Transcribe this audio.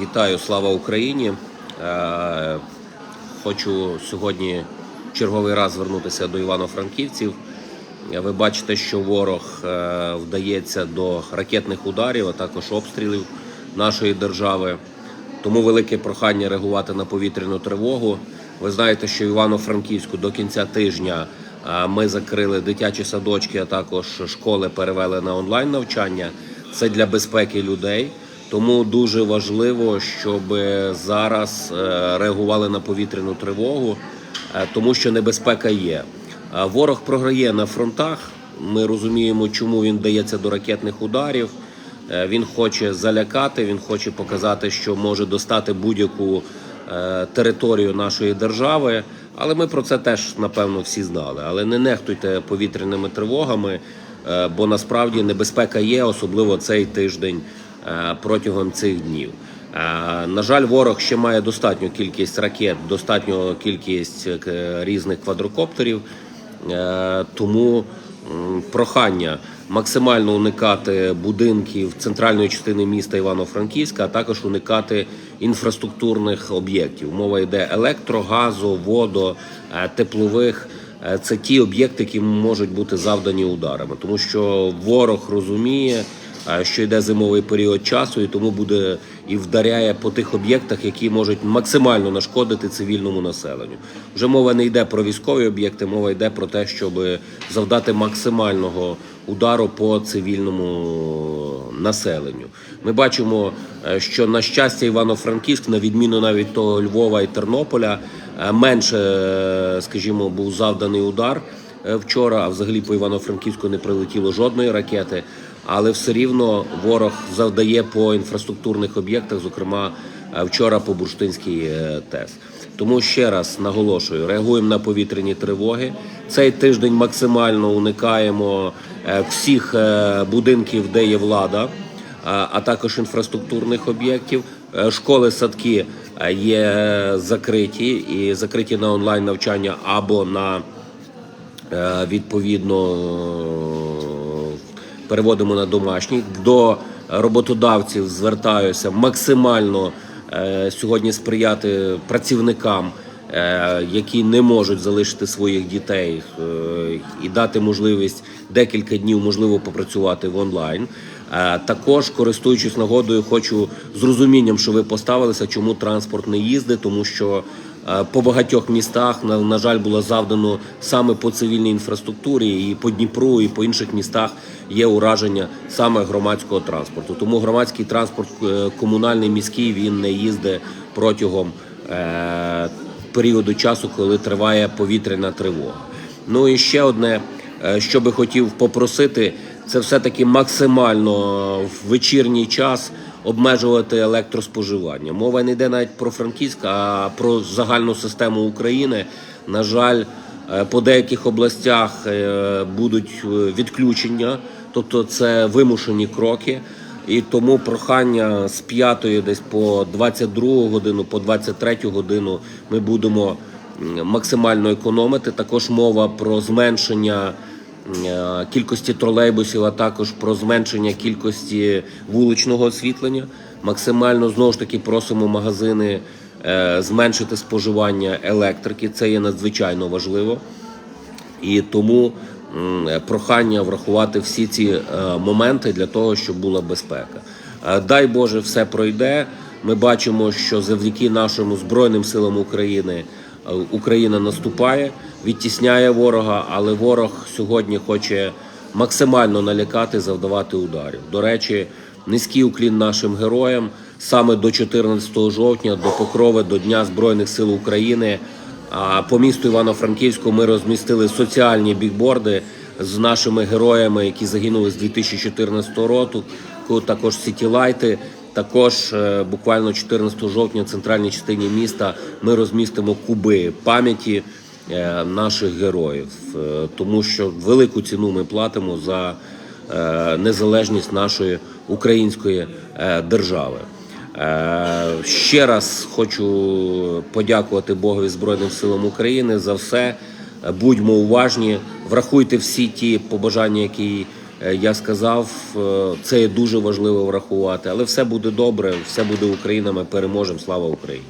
Вітаю, слава Україні. Хочу сьогодні черговий раз звернутися до Івано-Франківців. Ви бачите, що ворог вдається до ракетних ударів, а також обстрілів нашої держави. Тому велике прохання реагувати на повітряну тривогу. Ви знаєте, що в Івано-Франківську до кінця тижня ми закрили дитячі садочки, а також школи перевели на онлайн навчання. Це для безпеки людей. Тому дуже важливо, щоб зараз е, реагували на повітряну тривогу, е, тому що небезпека є. Ворог програє на фронтах. Ми розуміємо, чому він дається до ракетних ударів. Е, Він хоче залякати, він хоче показати, що може достати будь-яку територію нашої держави. Але ми про це теж напевно всі знали. Але не нехтуйте повітряними тривогами, бо насправді небезпека є, особливо цей тиждень протягом цих днів. Е, На жаль, ворог ще має достатню кількість ракет, достатню кількість е, різних квадрокоптерів. Е, Тому прохання максимально уникати будинків центральної частини міста Івано-Франківська, а також уникати інфраструктурних об'єктів. Мова йде електро, газу, водо, е, теплових. Е, Це ті об'єкти, які можуть бути завдані ударами, тому що ворог розуміє, е, що йде зимовий період часу, і тому буде і вдаряє по тих об'єктах, які можуть максимально нашкодити цивільному населенню. Вже мова не йде про військові об'єкти, мова йде про те, щоб завдати максимального удару по цивільному населенню. Ми бачимо, е, що на щастя Івано-Франківськ, на відміну навіть того Львова і Тернополя, е, менше, е, скажімо, був завданий удар вчора, а взагалі по Івано-Франківську не прилетіло жодної ракети. Але все рівно ворог завдає по інфраструктурних об'єктах, зокрема е, вчора по Бурштинській е, ТЕС. Тому ще раз наголошую, реагуємо на повітряні тривоги. Цей тиждень максимально уникаємо е, всіх будинків, де є влада, а також інфраструктурних об'єктів. Школи, садки є закриті і закриті на онлайн навчання або на відповідно переводимо на домашній. До роботодавців звертаюся максимально е, сьогодні сприяти працівникам, е, які не можуть залишити своїх дітей е, і дати можливість декілька днів можливо попрацювати в онлайн. Також користуючись нагодою, хочу з розумінням, що ви поставилися, чому транспорт не їздить, тому що по багатьох містах на, на жаль було завдано саме по цивільній інфраструктурі, і по Дніпру, і по інших містах є ураження саме громадського транспорту. Тому громадський транспорт е, комунальний міський він не їздить протягом е, періоду часу, коли триває повітряна тривога. Ну і ще одне, е, що би хотів попросити, це все-таки максимально в вечірній час обмежувати електроспоживання. Мова не йде навіть про Франківськ, а про загальну систему України. На жаль, е, по деяких областях е, будуть е, відключення, тобто це вимушені кроки. І тому прохання з 5 десь по 22 годину, по 23 годину ми будемо максимально економити. Також мова про зменшення кількості тролейбусів, а також про зменшення кількості вуличного освітлення. Максимально знову ж таки просимо магазини е, зменшити споживання електрики. Це є надзвичайно важливо. І тому прохання врахувати всі ці е, моменти для того, щоб була безпека. Е, Дай Боже, все пройде. Ми бачимо, що завдяки нашому Збройним силам України е, Україна наступає, відтісняє ворога, але ворог сьогодні хоче максимально налякати, завдавати ударів. До речі, низький уклін нашим героям саме до 14 жовтня, до покрови, до Дня Збройних сил України. А по місту Івано-Франківську ми розмістили соціальні бікборди з нашими героями, які загинули з 2014 року. Також сітілайти. Також е, буквально 14 жовтня в центральній частині міста ми розмістимо куби пам'яті наших героїв, Е, тому що велику ціну ми платимо за е, незалежність нашої української е, держави. Е, Ще раз хочу подякувати Богові Збройним силам України за все. Е, Будьмо уважні, врахуйте всі ті побажання, які Е, Я сказав, е, це є дуже важливо врахувати, але все буде добре, все буде Україна. Ми переможемо. Слава Україні!